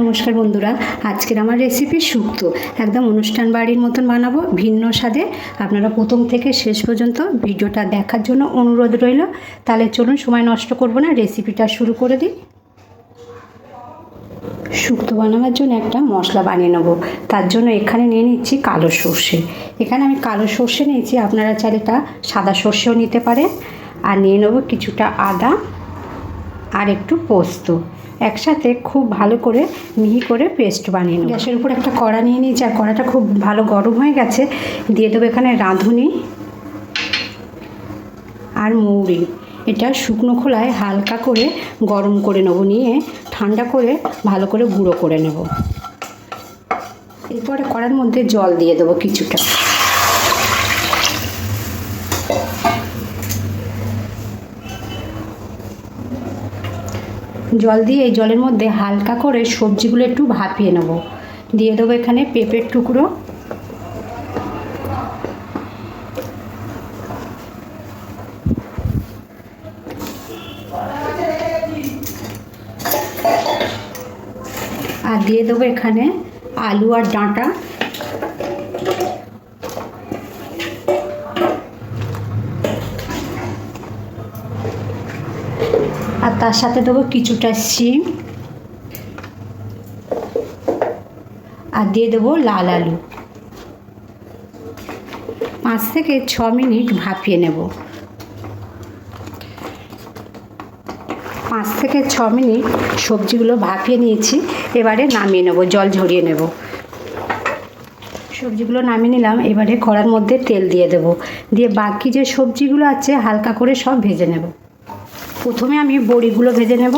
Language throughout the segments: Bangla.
নমস্কার বন্ধুরা, আজকের আমার রেসিপি শুক্তো একদম অনুষ্ঠান বাড়ির মতন বানাবো, ভিন্ন স্বাদে। আপনারা প্রথম থেকে শেষ পর্যন্ত ভিডিওটা দেখার জন্য অনুরোধ রইল। তাহলে চলুন, সময় নষ্ট করব না রেসিপিটা শুরু করে দিই। শুক্তো বানাবার জন্য একটা মশলা বানিয়ে নেব। তার জন্য এখানে নিয়ে নিচ্ছি কালো সর্ষে। এখানে আমি কালো সর্ষে নিয়েছি, আপনারা চাইলে তা সাদা সর্ষেও নিতে পারেন। আর নিয়ে নেব কিছুটা আদা। আর একটু পোস্ত। একসাথে খুব ভালো করে মিহি করে পেস্ট বানিয়ে নেব। গ্যাসের উপর একটা কড়া নিয়ে নিয়েছি, আর কড়াটা খুব ভালো গরম হয়ে গেছে। দিয়ে দেবো এখানে রাঁধুনি আর মৌরি এটা শুকনো খোলায় হালকা করে গরম করে নেব, নিয়ে ঠান্ডা করে ভালো করে গুঁড়ো করে নেব। এরপরে কড়ার মধ্যে জল দিয়ে দেবো কিছুটা। জল দিয়ে এই জলের মধ্যে হালকা করে সবজিগুলো একটু ভাপিয়ে নেব। দিয়ে দেবো এখানে পেঁপের টুকরো। আর দিয়ে দেবো এখানে আলু আর ডাঁটা। তার সাথে দেবো কিছুটা সিম আর দিয়ে দেবো লাল আলু। পাঁচ থেকে ছ মিনিট ভাপিয়ে নেব। পাঁচ থেকে ছ মিনিট সবজিগুলো ভাপিয়ে নিয়েছি, এবারে নামিয়ে নেব, জল ঝরিয়ে নেব। সবজিগুলো নামিয়ে নিলাম, এবারে কড়ার মধ্যে তেল দিয়ে দেব। দিয়ে বাকি যে সবজিগুলো আছে, হালকা করে সব ভেজে নেব। প্রথমে আমি বড়িগুলো ভেজে নেব।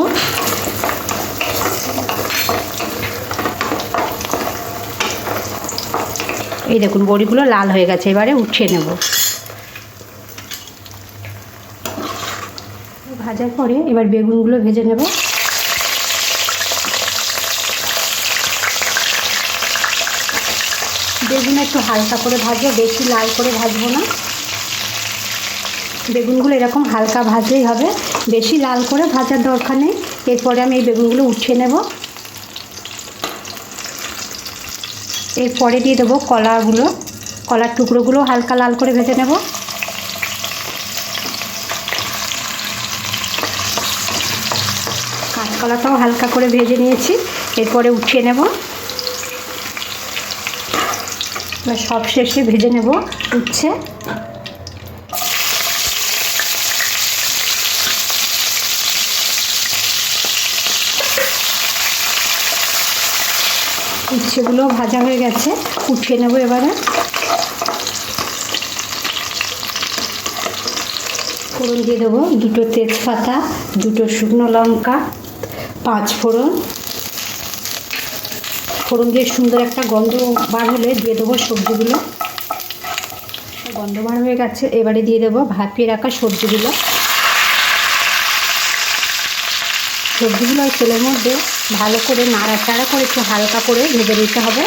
এই দেখুন, বড়িগুলো লাল হয়ে গেছে, এবারে উঠিয়ে নেব। ভাজার পরে এবার বেগুনগুলো ভেজে নেব। বেগুন একটু হালকা করে ভাজবো, বেশি লাল করে ভাজবো না। বেগুনগুলো এরকম হালকা ভাজলেই হবে। বেশি লাল করে ভাজার দরকার নেই। এরপরে আমি এই বেগুনগুলো উঠিয়ে নেব। এরপরে দিয়ে দেবো কলাগুলো। কলার টুকরোগুলো হালকা লাল করে ভেজে নেব। কাঁচকলাটাও হালকা করে ভেজে নিয়েছি। এরপরে উঠিয়ে নেব। সব শেষে ভেজে নেব উচ্ছে। উচ্ছেগুলো ভাজা হয়ে গেছে, উঠিয়ে নেব এবারে। ফোড়ন দিয়ে দেবো দুটো তেজপাতা, দুটো শুকনো লঙ্কা, পাঁচ ফোড়ন। ফোড়ন দিয়ে সুন্দর একটা গন্ধ বার হলে দিয়ে দেবো সবজিগুলো। গন্ধ বার হয়ে গেছে, এবারে দিয়ে দেবো ভাপিয়ে রাখা সবজিগুলো। সবজিগুলো তেলের মধ্যে ভালো করে নাড়াচাড়া করে একটু হালকা করে ভেজে নিতে হবে।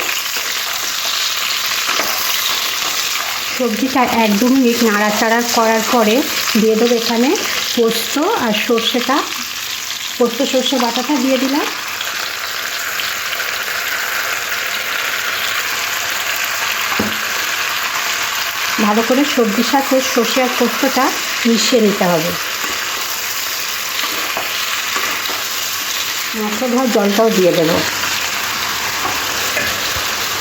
সবজিটা এক দু মিনিট নাড়াচাড়া করার পরে দিয়ে দেবো এখানে পোস্ত আর সর্ষেটা। পোস্ত, সর্ষে বাটাটা দিয়ে দিলাম। ভালো করে সবজির সাথে সর্ষে আর পোস্তটা মিশিয়ে নিতে হবে। মশলা ধোয়ার জলটাও দিয়ে দেব।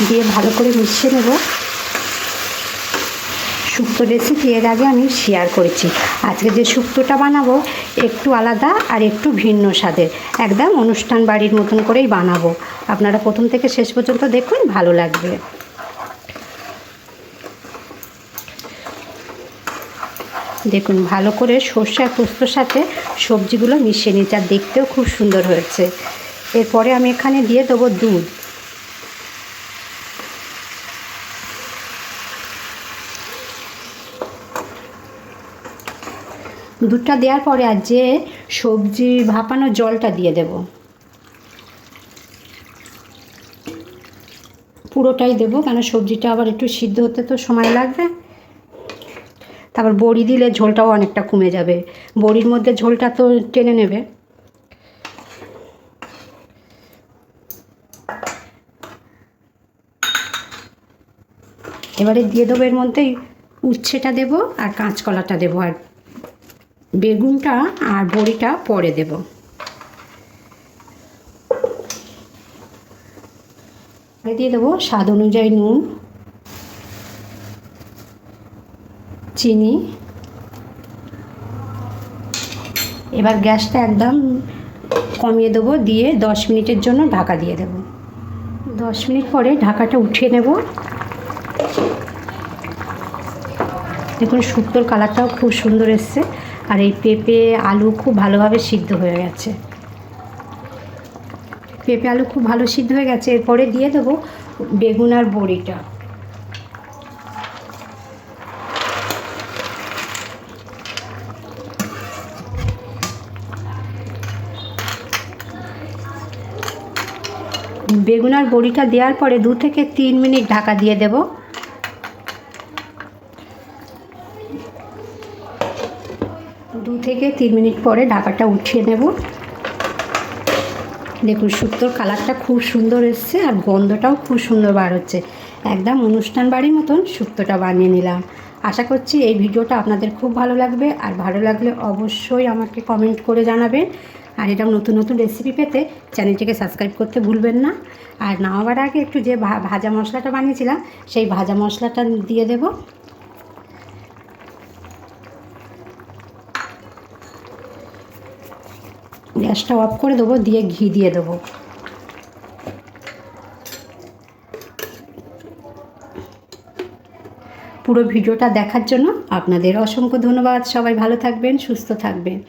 দিয়ে ভালো করে মিশিয়ে নেব। শুক্তো রেসিপি এর আগে আমি শেয়ার করেছি। আজকে যে শুক্তোটা বানাবো একটু আলাদা আর একটু ভিন্ন স্বাদের। একদম অনুষ্ঠান বাড়ির মতন করেই বানাবো। আপনারা প্রথম থেকে শেষ পর্যন্ত দেখুন, ভালো লাগবে। দেখুন, ভালো করে সর্ষে আর পোস্তর সাথে সবজিগুলো মিশিয়ে নিচ্ছি আর দেখতেও খুব সুন্দর হয়েছে। এরপরে আমি এখানে দিয়ে দেবো দুধ। দুধটা দেওয়ার পরে আর যে সবজি ভাপানো জলটা দিয়ে দেব। পুরোটাই দেবো, কেন সবজিটা আবার একটু সিদ্ধ হতে তো সময় লাগবে। তারপর বড়ি দিলে ঝোলটাও অনেকটা কমে যাবে। বড়ির মধ্যে ঝোলটা তো টেনে নেবে। এবারে দিয়ে দেবো এর মধ্যেই উচ্ছেটা দেব আর কাঁচকলাটা দেবো আর বেগুনটা আর বড়িটা পরে দেব। দিয়ে দেবো স্বাদ অনুযায়ী নুন। চিনি। এবার গ্যাসটা একদম কমিয়ে দেবো, দিয়ে দশ মিনিটের জন্য ঢাকা দিয়ে দেবো। দশ মিনিট পরে ঢাকাটা উঠিয়ে নেব। দেখুন, শুক্তোর কালারটাও খুব সুন্দর এসছে, আর এই পেঁপে আলু খুব ভালোভাবে সিদ্ধ হয়ে গেছে। পেঁপে আলু খুব ভালো সিদ্ধ হয়ে গেছে, এরপরে দিয়ে দেবো বেগুন আর বড়িটা। বেগুন আর বড়িটা দেওয়ার পরে দু থেকে তিন মিনিট ঢাকা দিয়ে দেব। দু থেকে তিন মিনিট পরে ঢাকাটা উঠিয়ে নেব। দেখুন শুক্তোর কালারটা খুব সুন্দর এসছে আর গন্ধটাও খুব সুন্দর বার হচ্ছে। একদম অনুষ্ঠান বাড়ির মতন শুক্তোটা বানিয়ে নিলাম। আশা করছি এই ভিডিওটা আপনাদের খুব ভালো লাগবে। আর ভালো লাগলে অবশ্যই আমাকে কমেন্ট করে জানাবেন। আর এরকম নতুন নতুন রেসিপি পেতে চ্যানেলটিকে সাবস্ক্রাইব করতে ভুলবেন না। আর নামাবার আগে একটু যে ভাজা মশলাটা বানিয়েছিলাম, সেই ভাজা মশলাটা দিয়ে দেব। গ্যাসটা অফ করে দেবো, দিয়ে ঘি দিয়ে দেবো। পুরো ভিডিওটা দেখার জন্য আপনাদের অসংখ্য ধন্যবাদ। সবাই ভালো থাকবেন, সুস্থ থাকবেন।